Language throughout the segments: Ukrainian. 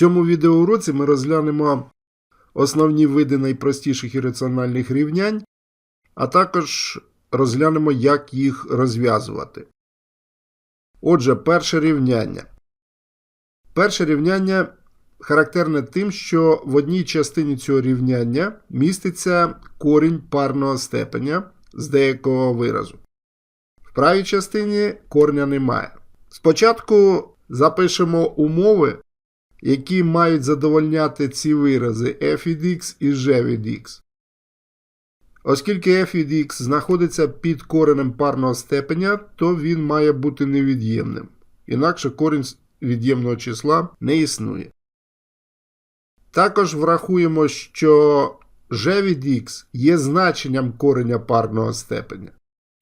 цьому відеоуроці ми розглянемо основні види найпростіших ірраціональних рівнянь, а також розглянемо, як їх розв'язувати. Отже, перше рівняння. Перше рівняння характерне тим, що в одній частині цього рівняння міститься корінь парного степеня з деякого виразу. В правій частині корня немає. Спочатку запишемо умови, які мають задовольняти ці вирази f від x і g від x. Оскільки f від x знаходиться під коренем парного степеня, то він має бути невід'ємним. Інакше корінь від'ємного числа не існує. Також врахуємо, що g від x є значенням кореня парного степеня.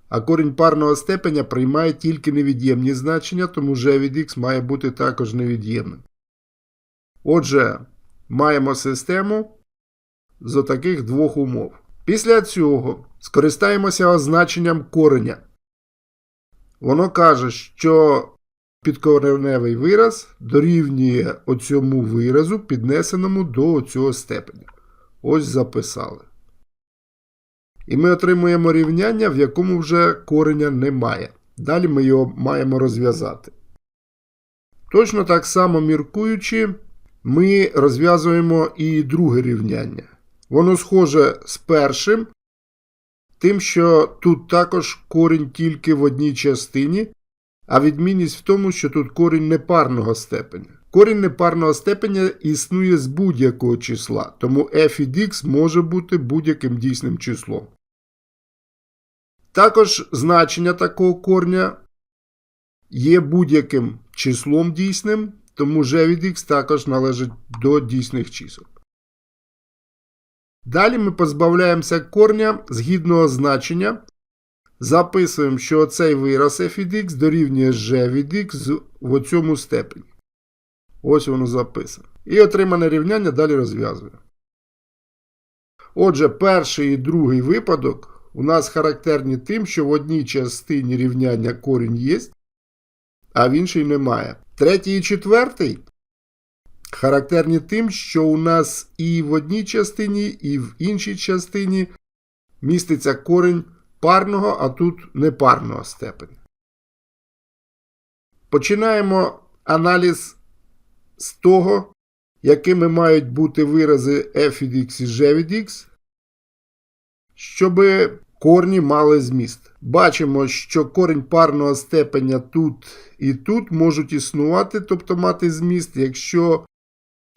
А корінь парного степеня приймає тільки невід'ємні значення, тому g від x має бути також невід'ємним. Отже, маємо систему з отаких двох умов. Після цього скористаємося означенням кореня. Воно каже, що підкореневий вираз дорівнює оцьому виразу, піднесеному до цього степеня. Ось записали. І ми отримуємо рівняння, в якому вже кореня немає. Далі ми його маємо розв'язати. Точно так само міркуючи, ми розв'язуємо і друге рівняння. Воно схоже з першим, тим, що тут також корінь тільки в одній частині, а відмінність в тому, що тут корінь непарного степеня. Корінь непарного степеня існує з будь-якого числа, тому f від x може бути будь-яким дійсним числом. Також значення такого корня є будь-яким числом дійсним, тому g від x також належить до дійсних чисел. Далі ми позбавляємося корня згідного значення. Записуємо, що цей вираз f від x дорівнює g від x в цьому степені. Ось воно записано. І отримане рівняння далі розв'язуємо. Отже, перший і другий випадок у нас характерні тим, що в одній частині рівняння корінь є, а в іншій немає. Третій і четвертий характерні тим, що у нас і в одній частині, і в іншій частині міститься корінь парного, а тут непарного степеня. Починаємо аналіз з того, якими мають бути вирази f від x і g від x, щоб корні мали зміст. Бачимо, що корінь парного степеня тут і тут можуть існувати, тобто мати зміст, якщо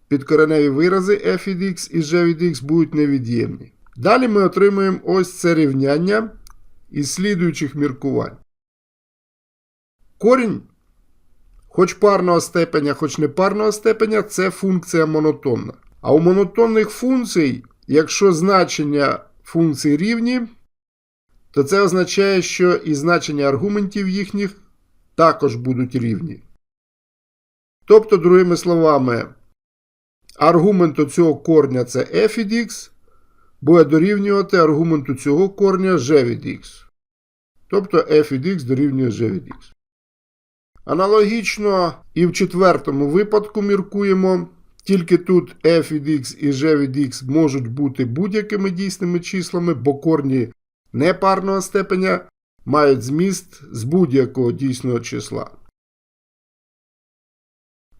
підкореневі вирази f від x і g від x будуть невід'ємні. Далі ми отримуємо ось це рівняння із слідуючих міркувань. Корінь, хоч парного степеня, хоч не парного степеня, це функція монотонна. А у монотонних функцій, якщо значення функцій рівні, то це означає, що і значення аргументів їхніх також будуть рівні. Тобто, другими словами, аргументу цього корня це f від x, буде дорівнювати аргументу цього корня g від x. Тобто f від x дорівнює g від x. Аналогічно і в четвертому випадку міркуємо. Тільки тут f від x і g від x можуть бути будь-якими дійсними числами, бо корні непарного степеня мають зміст з будь-якого дійсного числа.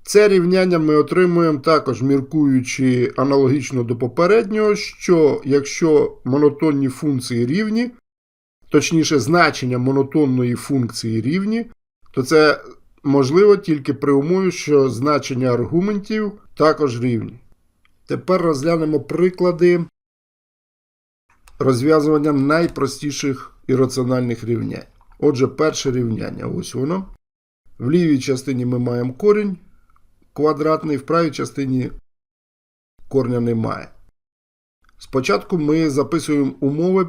Це рівняння ми отримуємо також, міркуючи аналогічно до попереднього, що якщо монотонні функції рівні, точніше значення монотонної функції рівні, то це можливо тільки при умові, що значення аргументів також рівні. Тепер розглянемо приклади розв'язування найпростіших ірраціональних рівнянь. Отже, перше рівняння ось воно. В лівій частині ми маємо корінь квадратний, в правій частині корня немає. Спочатку ми записуємо умови,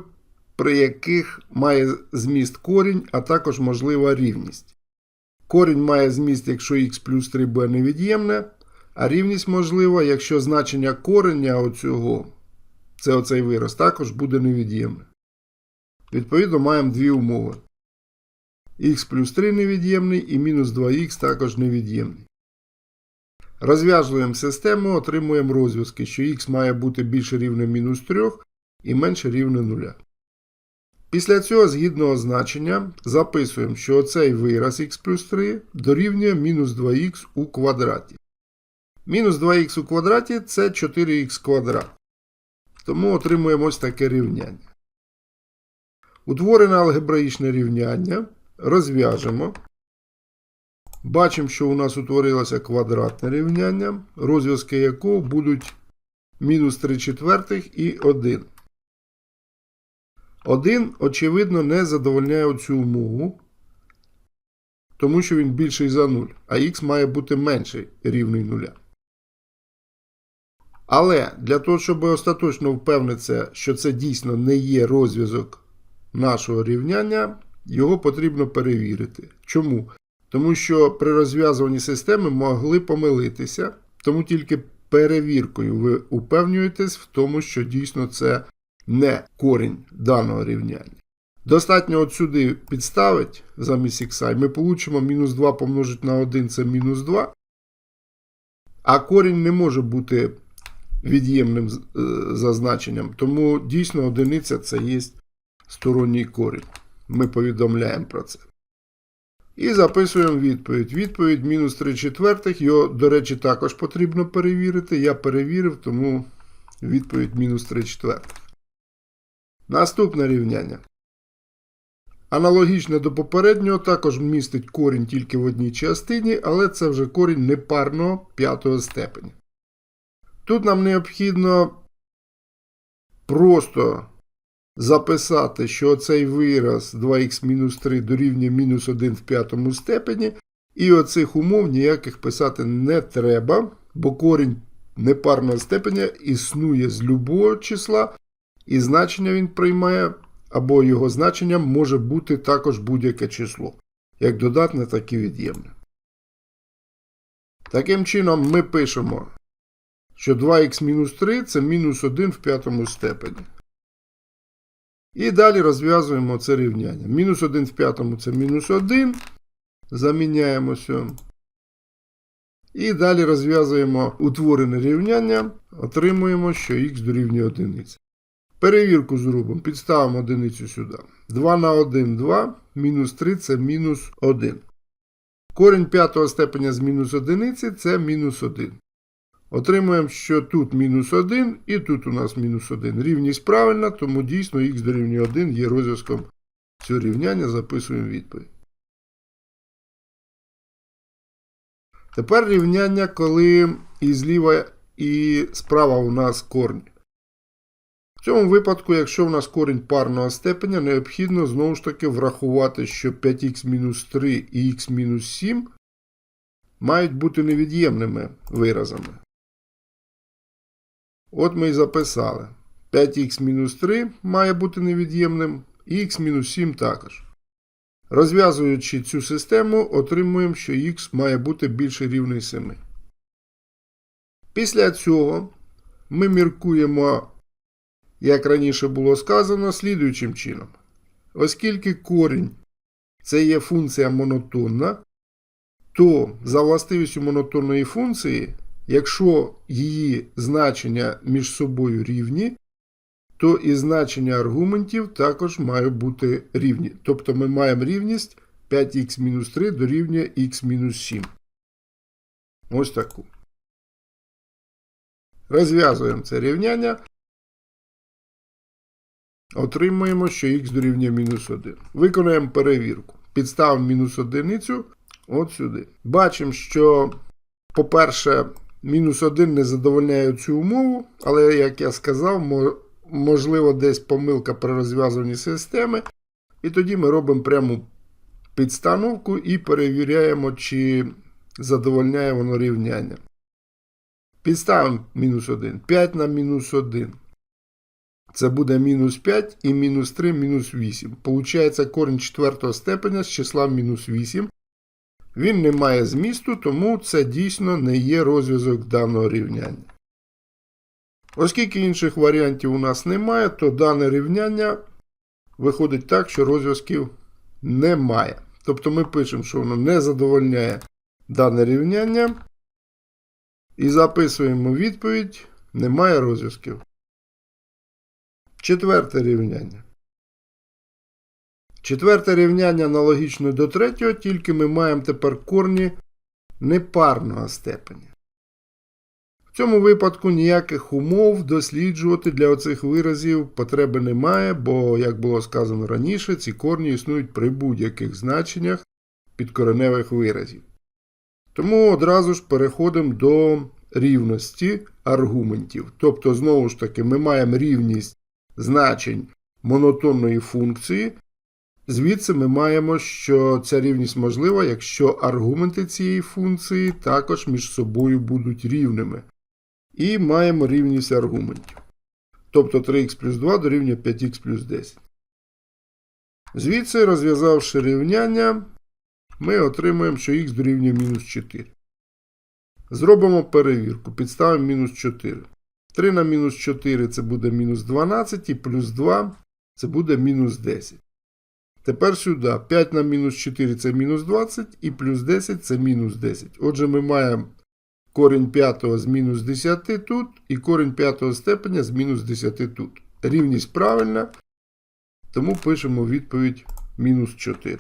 при яких має зміст корінь, а також можлива рівність. Корінь має зміст, якщо х плюс 3 буде невід'ємне, а рівність можлива, якщо значення кореня оцього, це оцей вираз, також буде невід'ємне. Відповідно, маємо дві умови. х плюс 3 невід'ємний і мінус 2х також невід'ємний. Розв'язуємо систему, отримуємо розв'язки, що х має бути більше рівне мінус 3 і менше рівне 0. Після цього, згідно означення, записуємо, що оцей вираз х плюс 3 дорівнює мінус 2х у квадраті. Мінус 2х у квадраті це 4х квадрат. Тому отримуємо ось таке рівняння. Утворене алгебраїчне рівняння розв'яжемо. Бачимо, що у нас утворилося квадратне рівняння, розв'язки якого будуть мінус 3 четвертих і 1. 1, очевидно, не задовольняє цю умову, тому що він більший за 0, а х має бути менший рівний 0. Але для того, щоб остаточно впевнитися, що це дійсно не є розв'язок нашого рівняння, його потрібно перевірити. Чому? Тому що при розв'язуванні системи могли помилитися, тому тільки перевіркою ви упевнюєтесь в тому, що дійсно це не корінь даного рівняння. Достатньо от сюди підставити замість і ми получимо мінус 2 помножити на 1 це мінус 2. А корінь не може бути від'ємним е, за значенням, тому дійсно одиниця це є сторонній корінь. Ми повідомляємо про це. І записуємо відповідь. Відповідь мінус 3 четвертих. Його, до речі, також потрібно перевірити. Я перевірив, тому відповідь мінус 3 четвертих. Наступне рівняння. Аналогічне до попереднього, також містить корінь тільки в одній частині, але це вже корінь непарного п'ятого степеня. Тут нам необхідно просто записати, що цей вираз 2х-3 дорівнює мінус 1 в п'ятому степені, і оцих умов ніяких писати не треба, бо корінь непарного степеня існує з любого числа, і значення він приймає, або його значенням може бути також будь-яке число, як додатне, так і від'ємне. Таким чином, ми пишемо, що 2х-3 це мінус 1 в п'ятому степені. І далі розв'язуємо це рівняння. Мінус 1 в п'ятому це мінус 1. Заміняємося. І далі розв'язуємо утворене рівняння, отримуємо, що х дорівнює 1. Перевірку зробимо. Підставимо одиницю сюди. 2 на 1 2, мінус 3 це мінус 1. Корінь п'ятого степеня з мінус 1 це мінус 1. Отримуємо, що тут мінус 1 і тут у нас мінус 1. Рівність правильна, тому дійсно х дорівнює 1 є розв'язком цього рівняння. Записуємо відповідь. Тепер рівняння, коли і зліва, і справа у нас корінь. В цьому випадку, якщо у нас корінь парного степеня, необхідно знову ж таки врахувати, що 5х-3 і х-7 мають бути невід'ємними виразами. От ми і записали. 5х-3 має бути невід'ємним, і х-7 також. Розв'язуючи цю систему, отримуємо, що х має бути більше рівний 7. Після цього ми міркуємо, як раніше було сказано, слідуючим чином. Оскільки корінь це є функція монотонна, то за властивістю монотонної функції, якщо її значення між собою рівні, то і значення аргументів також мають бути рівні. Тобто ми маємо рівність 5х-3 дорівнює х-7. Ось таку. Розв'язуємо це рівняння. Отримуємо, що х дорівнює мінус 1. Виконуємо перевірку. Підставимо мінус одиницю от сюди. Бачимо, що, по-перше, мінус 1 не задовольняє цю умову, але, як я сказав, можливо, десь помилка при розв'язуванні системи. І тоді ми робимо пряму підстановку і перевіряємо, чи задовольняє воно рівняння. Підставимо мінус 1. 5 на мінус 1. Це буде мінус 5 і мінус 3 мінус 8. Получається корінь четвертого степеня з числа мінус 8. Він не має змісту, тому це дійсно не є розв'язок даного рівняння. Оскільки інших варіантів у нас немає, то дане рівняння виходить так, що розв'язків немає. Тобто ми пишемо, що воно не задовольняє дане рівняння. І записуємо відповідь. Немає розв'язків. Четверте рівняння. Четверте рівняння аналогічно до третього, тільки ми маємо тепер корні непарного степеня. В цьому випадку ніяких умов досліджувати для оцих виразів потреби немає, бо, як було сказано раніше, ці корні існують при будь-яких значеннях підкореневих виразів. Тому одразу ж переходимо до рівності аргументів. Тобто, знову ж таки, ми маємо рівність значень монотонної функції. Звідси ми маємо, що ця рівність можлива, якщо аргументи цієї функції також між собою будуть рівними. І маємо рівність аргументів. Тобто 3х плюс 2 дорівнює 5х плюс 10. Звідси, розв'язавши рівняння, ми отримаємо, що х дорівнює мінус 4. Зробимо перевірку. Підставимо мінус 4. 3 на мінус 4 це буде мінус 12, і плюс 2 це буде мінус 10. Тепер сюди 5 на мінус 4 це мінус 20, і плюс 10 це мінус 10. Отже, ми маємо корінь 5 з мінус 10 тут, і корінь 5 степеня з мінус 10 тут. Рівність правильна, тому пишемо відповідь мінус 4.